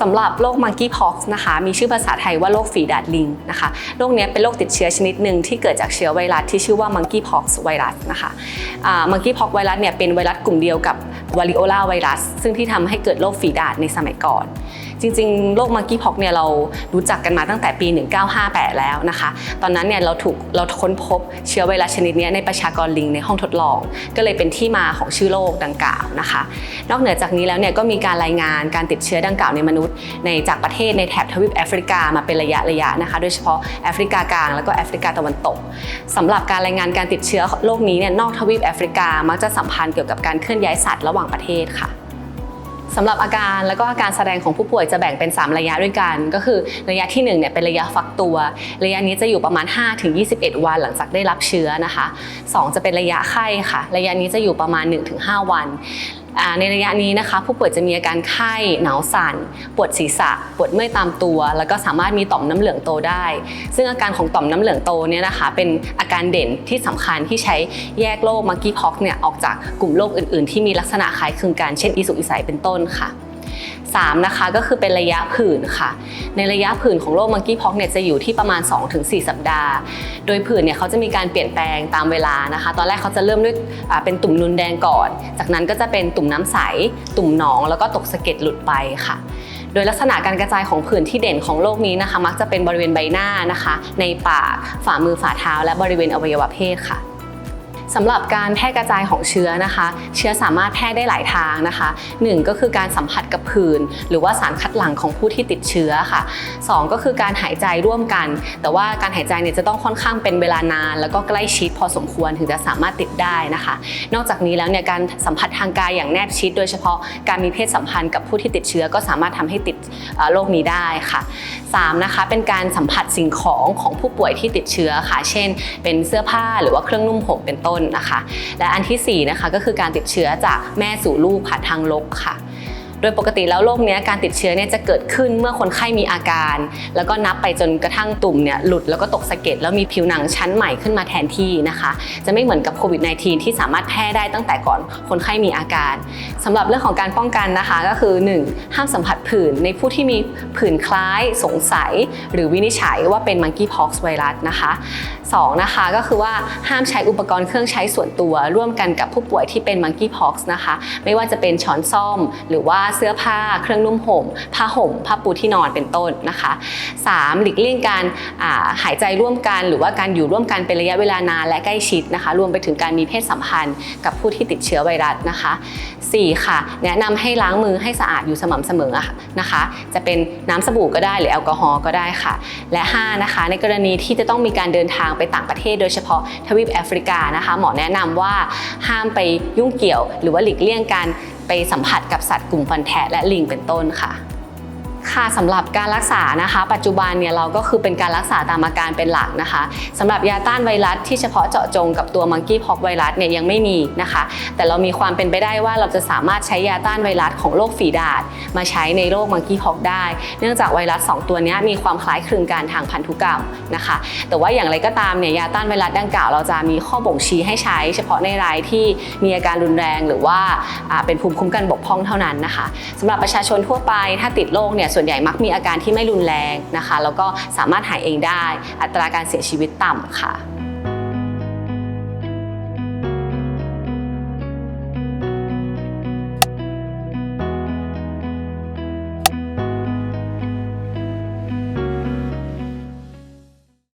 สำหรับโรคมังกี้พ็อกซ์นะคะมีชื่อภาษาไทยว่าโรคฝีดาดลิงนะคะโรคเนี้ยเป็นโรคติดเชื้อชนิดหนึ่งที่เกิดจากเชื้อไวรัสที่ชื่อว่ามังกี้พ็อกซ์ไวรัสนะคะมังกี้พ็อกซ์ไวรัสเนี่ยเป็นไวรัสกลุ่มเดียวกับ variola ไวรัส ซึ่งที่ทำให้เกิดโรคฝีดาดในสมัยก่อน จริงๆ โรค monkeypox เนี่ยเรารู้จักกันมาตั้งแต่ปี 1958 แล้วนะคะ ตอนนั้นเนี่ยเราถูกเราค้นพบเชื้อไวรัสชนิดนี้ในประชากรลิงในห้องทดลอง ก็เลยเป็นที่มาของชื่อโรคดังกล่าวนะคะ นอกเหนือจากนี้แล้วเนี่ยก็มีการรายงานการติดเชื้อดังกล่าวในมนุษย์ ในจากประเทศในแถบทวีปแอฟริกามาเป็นระยะระยะนะคะ โดยเฉพาะแอฟริกากลางแล้วก็แอฟริกาตะวันตกสำหรับการรายงานการติดเชื้อโรคนี้เนี่ยนอกทวีปแอฟริกามักจะสัมพันธ์เกี่ยวกับการเคลื่อนย้ายสัตว์ระหว่างประเทศค่ะสำหรับอาการและก็อาการแสดงของผู้ป่วยจะแบ่งเป็น 3 ระยะด้วยกัน ก็คือระยะที่1เนี่ยเป็นระยะฟักตัว ระยะนี้จะอยู่ประมาณ 5-21 วันหลังจากได้รับเชื้อนะคะ 2 จะเป็นระยะไข้ค่ะ ระยะนี้จะอยู่ประมาณ 1-5 วันอ่าในระยะนี้นะคะ ผู้ป่วยจะมีอาการไข้หนาวสั่น ปวดศีรษะ ปวดเมื่อยตามตัว แล้วก็สามารถมีต่อมน้ำเหลืองโตได้ ซึ่งอาการของต่อมน้ำเหลืองโตเนี่ยนะคะ เป็นอาการเด่นที่สำคัญที่ใช้แยกโรคมักกี้พ็อกเนี่ยออกจากกลุ่มโรคอื่น ๆ ที่มีลักษณะคล้ายคลึงกันเช่นอีสุกอิสัยเป็นต้นค่ะ 3นะคะก็คือเป็นระยะผื่นค่ะ ในระยะผื่นของโรคมังกี้พ็อกเนี่ยจะอยู่ที่ประมาณ 2-4 สัปดาห์ โดยผื่นเนี่ยเขาจะมีการเปลี่ยนแปลงตามเวลานะคะ ตอนแรกเขาจะเริ่มด้วยเป็นตุ่มนูนแดงก่อน จากนั้นก็จะเป็นตุ่มน้ำใส ตุ่มหนอง แล้วก็ตกสะเก็ดหลุดไปค่ะ โดยลักษณะการกระจายของผื่นที่เด่นของโรคนี้นะคะ มักจะเป็นบริเวณใบหน้านะคะ ในปากฝ่ามือฝ่าเท้าและบริเวณอวัยวะเพศค่ะ สำหรับการแพร่กระจายของเชื้อนะคะ เชื้อสามารถแพร่ได้หลายทางนะคะหนึ่งก็คือการสัมผัสกับผื่นหรือว่าสารคัดหลั่งของผู้ที่ติดเชื้อค่ะสองก็คือการหายใจร่วมกัน แต่ว่าการหายใจเนี่ยจะต้องค่อนข้างเป็นเวลานาน แล้วก็ใกล้ชิดพอสมควรถึงจะสามารถติดได้นะคะ นอกจากนี้แล้วเนี่ยการสัมผัสทางกายอย่างแนบชิด โดยเฉพาะการมีเพศสัมพันธ์กับผู้ที่ติดเชื้อก็สามารถทำให้ติดโรคนี้ได้ค่ะสามนะคะเป็นการสัมผัสสิ่งของของผู้ป่วยที่ติดเชื้อค่ะ เช่น เป็นเสื้อผ้าหรือว่าเครื่องนุ่มห่มเป็นต้นนะคะ และอันที่4นะคะก็คือการติดเชื้อจากแม่สู่ลูกผ่านทางลกค่ะ โดยปกติแล้วโรคเนี้ยการติดเชื้อเนี่ยจะเกิดขึ้นเมื่อคนไข้มีอาการ แล้วก็นับไปจนกระทั่งตุ่มเนี่ยหลุดแล้วก็ตกสะเก็ดแล้วมีผิวหนังชั้นใหม่ขึ้นมาแทนที่นะคะ จะไม่เหมือนกับโควิด -19 ที่สามารถแพร่ได้ตั้งแต่ก่อนคนไข้มีอาการสำหรับเรื่องของการป้องกันนะคะก็คือ 1. ห้ามสัมผัสผื่นในผู้ที่มีผื่นคล้ายสงสัย หรือวินิจฉัยว่าเป็น monkeypox ไวรัสนะคะสองนะคะก็คือว่าห้ามใช้อุปกรณ์เครื่องใช้ส่วนตัว ร่วมกันกับผู้ป่วยที่เป็น monkeypox นะคะ ไม่ว่าจะเป็นช้อนซ่อมหรือว่าเสื้อผ้า เครื่องนุ่มห่ม ผ้าห่ม ผ้าปูที่นอนเป็นต้นนะคะ 3. หลีกเลี่ยงการาหายใจร่วมกัน หรือว่าการอยู่ร่วมกันเป็นระยะเวลานานและใกล้ชิดนะคะ รวมไปถึงการมีเพศสัมพันธ์กับผู้ที่ติดเชื้อไวรัสนะคะ 4. ค่ะ แนะนำให้ล้างมือให้สะอาดอยู่สม่ำเสมอนะคะ จะเป็นน้ำสบู่ก็ได้หรือแอลกอฮอล์ก็ได้ค่ะ และ 5. นะคะ ในกรณีที่จะต้องมีการเดินทางไปต่างประเทศ โดยเฉพาะทวีปแอฟริกานะคะ หมอแนะนำว่าห้ามไปยุ่งเกี่ยว หรือว่าหลีกเลี่ยงการ สัมผัสกับสัตว์กลุ่มฟันแทะและลิงเป็นต้นค่ะ ค่ะสำหรับการรักษานะคะ ปัจจุบันเนี่ยเราก็คือเป็นการรักษาตามอาการเป็นหลักนะคะสำหรับยาต้านไวรัสที่เฉพาะเจาะจงกับตัวมังกี้พ็อกไวรัสเนี่ยยังไม่มีนะคะ แต่เรามีความเป็นไปได้ว่าเราจะสามารถใช้ยาต้านไวรัสของโรคฝีดาษ มาใช้ในโรคมังกี้พ็อกได้ เนื่องจากไวรัส 2 ตัวนี้มีความคล้ายคลึงกันทางพันธุกรรมนะคะ แต่ว่าอย่างไรก็ตามเนี่ยยาต้านไวรัสดังกล่าวเราจะมีข้อบ่งชี้ให้ใช้ เฉพาะในรายที่มีอาการรุนแรงหรือว่าอ่าเป็นภูมิคุ้มกันบกพร่องเท่านั้นนะคะสำหรับประชาชนทั่วไปถ้าติดโรคเนี่ยส่วนใหญ่มักมีอาการที่ไม่รุนแรงนะคะ แล้วก็สามารถหายเองได้ อัตราการเสียชีวิตต่ำค่ะ